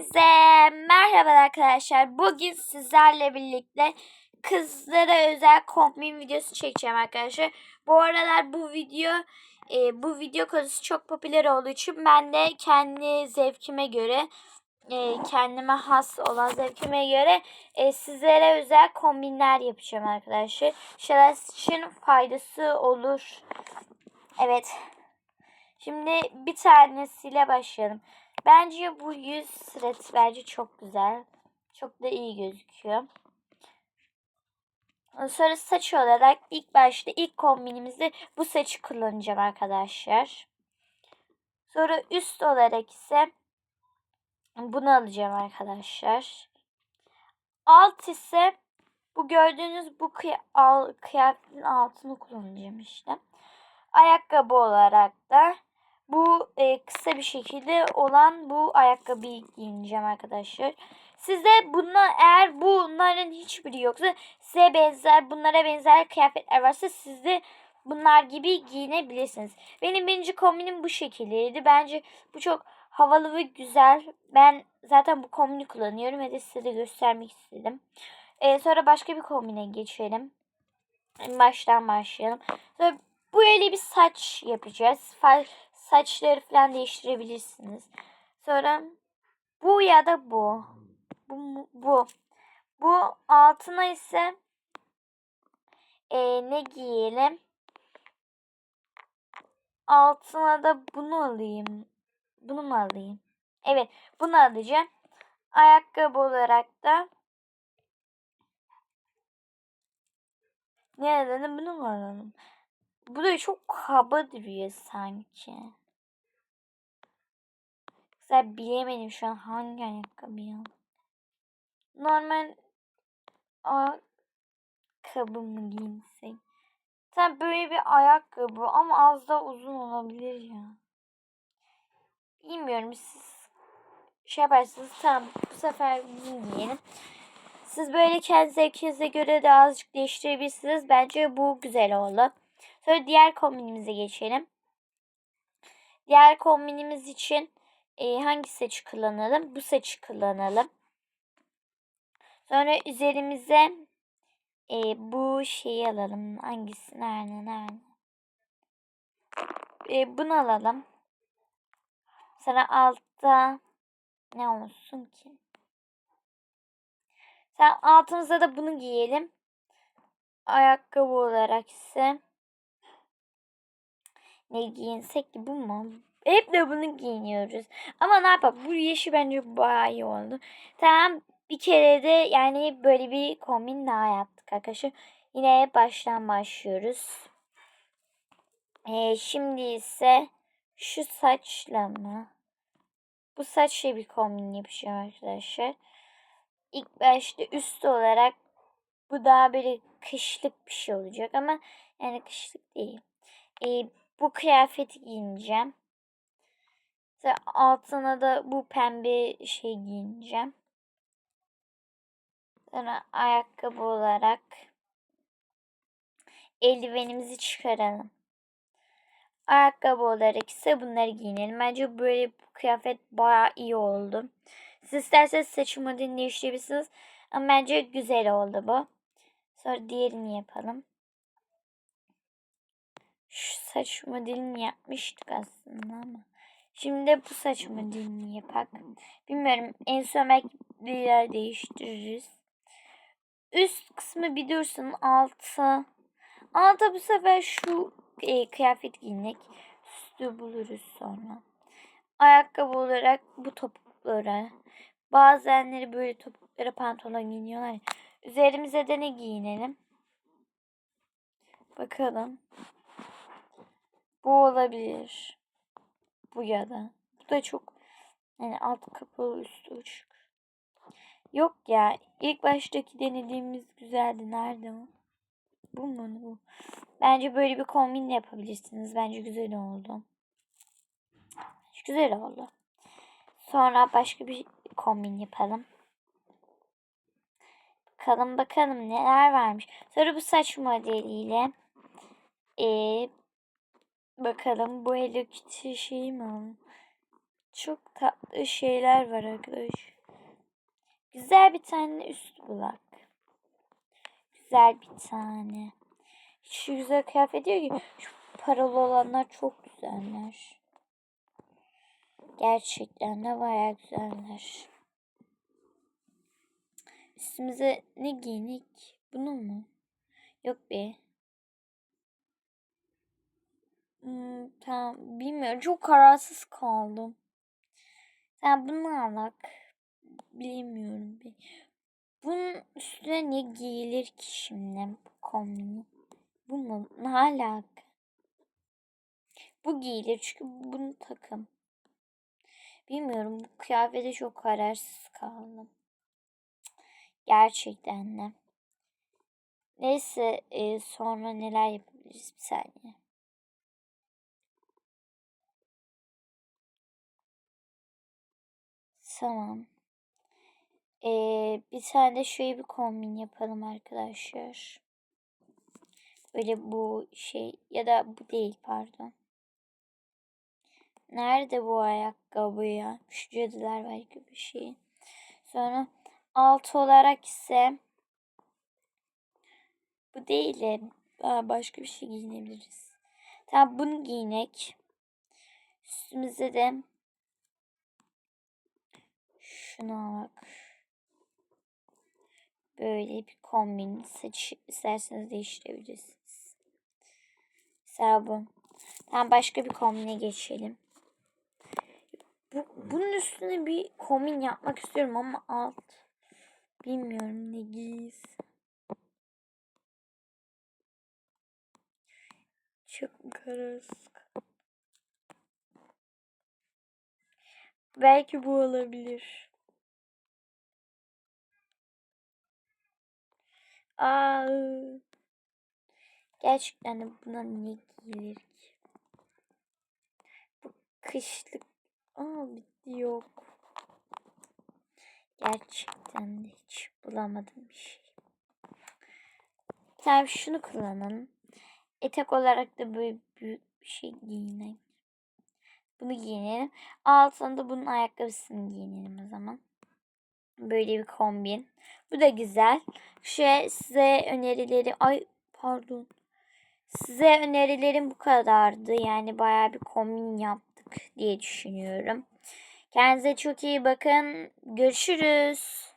Size merhaba arkadaşlar. Bugün sizlerle birlikte kızlara özel kombin videosu çekeceğim arkadaşlar. Bu aralar bu video e, bu video konusu çok popüler olduğu için ben de kendi zevkime göre e, kendime has olan zevkime göre e, sizlere özel kombinler yapacağım arkadaşlar. İnşallah için faydası olur. Evet. Şimdi bir tanesiyle başlayalım. Bence bu yüz bence çok güzel. Çok da iyi gözüküyor. Sonra saç olarak ilk başta ilk kombinimizde bu saçı kullanacağım arkadaşlar. Sonra üst olarak ise bunu alacağım arkadaşlar. Alt ise bu gördüğünüz bu kıy al kıyafetin altını kullanacağım işte. Ayakkabı olarak da bu e, kısa bir şekilde olan bu ayakkabıyı giyineceğim arkadaşlar. Size buna eğer bunların hiçbiri yoksa size benzer bunlara benzer kıyafetler varsa siz de bunlar gibi giyinebilirsiniz. Benim birinci kombinim bu şekildeydi. Bence bu çok havalı ve güzel. Ben zaten bu kombini kullanıyorum ve de size de göstermek istedim. Ee, sonra başka bir kombine geçelim. Baştan başlayalım. Sonra böyle bir saç yapacağız. Saçları falan değiştirebilirsiniz. Sonra bu ya da bu. Bu. Bu. Bu altına ise e, ne giyelim? Altına da bunu alayım. Bunu mu alayım? Evet bunu alacağım. Ayakkabı olarak da ne alalım? Bunu mu alalım? Bu da çok kaba duruyor sanki. Güzel bilemedim şu an hangi ayakkabıyı Normal ayakkabı mı giyinsek? Sen böyle bir ayakkabı ama az da uzun olabilir ya. Bilmiyorum siz şey yaparsınız tamam bu sefer bunu giyelim. Siz böyle kendi zevkinize göre de azıcık değiştirebilirsiniz. Bence bu güzel oldu. Sonra diğer kombinimize geçelim. Diğer kombinimiz için e, hangi saçı kullanalım? Bu saçı kullanalım. Sonra üzerimize e, bu şeyi alalım. Hangisi? Nerede? Nerede? E, bunu alalım. Sonra altta ne olsun ki? Sen altımıza da bunu giyelim. Ayakkabı olarak ise ne giyinsek ki bu mu? Hep de bunu giyiniyoruz. Ama ne yapalım? Bu yeşil bence bayağı iyi oldu. Tamam bir kere de yani böyle bir kombin daha yaptık arkadaşlar. Yine baştan başlıyoruz. Ee, şimdi ise şu saçla mı? Bu saçla bir kombin yapacağım arkadaşlar. İlk başta üst olarak bu daha böyle kışlık bir şey olacak ama yani kışlık değil. Ee, bu kıyafeti giyineceğim. Ve altına da bu pembe şey giyineceğim. Sonra ayakkabı olarak eldivenimizi çıkaralım. Ayakkabı olarak ise bunları giyinelim. Bence böyle bu kıyafet baya iyi oldu. Siz isterseniz saç modelini değiştirebilirsiniz. Ama bence güzel oldu bu. Sonra diğerini yapalım. Şu saç modelini yapmıştık aslında ama. Şimdi bu saç modelini yapak. Bilmiyorum en son belki bir yer değiştiririz. Üst kısmı bir dursun altı. Alta bu sefer şu e, kıyafet giymek. Üstü buluruz sonra. Ayakkabı olarak bu topuklara. Bazenleri böyle topuklara pantolon giyiniyorlar. Üzerimize de ne giyinelim? Bakalım. Bu olabilir. Bu ya da. Bu da çok yani alt kapalı üstü açık. Yok ya. ilk baştaki denediğimiz güzeldi. Nerede o? Bu mu bu? Bence böyle bir kombin yapabilirsiniz. Bence güzel oldu. Güzel oldu. Sonra başka bir kombin yapalım. Bakalım bakalım neler varmış. Sonra bu saç modeliyle ee, bakalım bu Hello Kitty şeyi mi Çok tatlı şeyler var arkadaş. Güzel bir tane üst bulak. Güzel bir tane. Şu güzel kıyafet diyor ki şu paralı olanlar çok güzeller. Gerçekten de bayağı güzeller. Üstümüze ne giyinik? Bunu mu? Yok be. Hmm, tamam bilmiyorum. Çok kararsız kaldım. Sen bunu alak. Bilmiyorum. Bunun üstüne ne giyilir ki şimdi bu kombini? Bu mu? Ne alaka? Bu giyilir çünkü bunu takım. Bilmiyorum bu kıyafete çok kararsız kaldım. Gerçekten de. Neyse e, sonra neler yapabiliriz bir saniye. Tamam. Ee, bir tane de şöyle bir kombin yapalım arkadaşlar. Böyle bu şey ya da bu değil pardon. Nerede bu ayakkabı ya? Şu cadılar belki bir şey. Sonra alt olarak ise bu değil de başka bir şey giyinebiliriz. Tamam bunu giyinek. Üstümüze de şuna bak. Böyle bir kombin saç isterseniz değiştirebilirsiniz. Mesela bu. Tamam başka bir kombine geçelim. Bu, bunun üstüne bir kombin yapmak istiyorum ama alt. Bilmiyorum ne giyiz. Çok kararsız. Belki bu olabilir. Gerçekten buna ne giyilir ki? Bu kışlık. Aa, bitti yok. Gerçekten hiç bulamadım bir şey. Tamam şunu kullanalım. Etek olarak da böyle büyük bir şey giyinelim. Bunu giyinelim. Altına da bunun ayakkabısını giyinelim o zaman. Böyle bir kombin. Bu da güzel. Şu size önerileri ay pardon. Size önerilerim bu kadardı. Yani baya bir kombin yaptık diye düşünüyorum. Kendinize çok iyi bakın. Görüşürüz.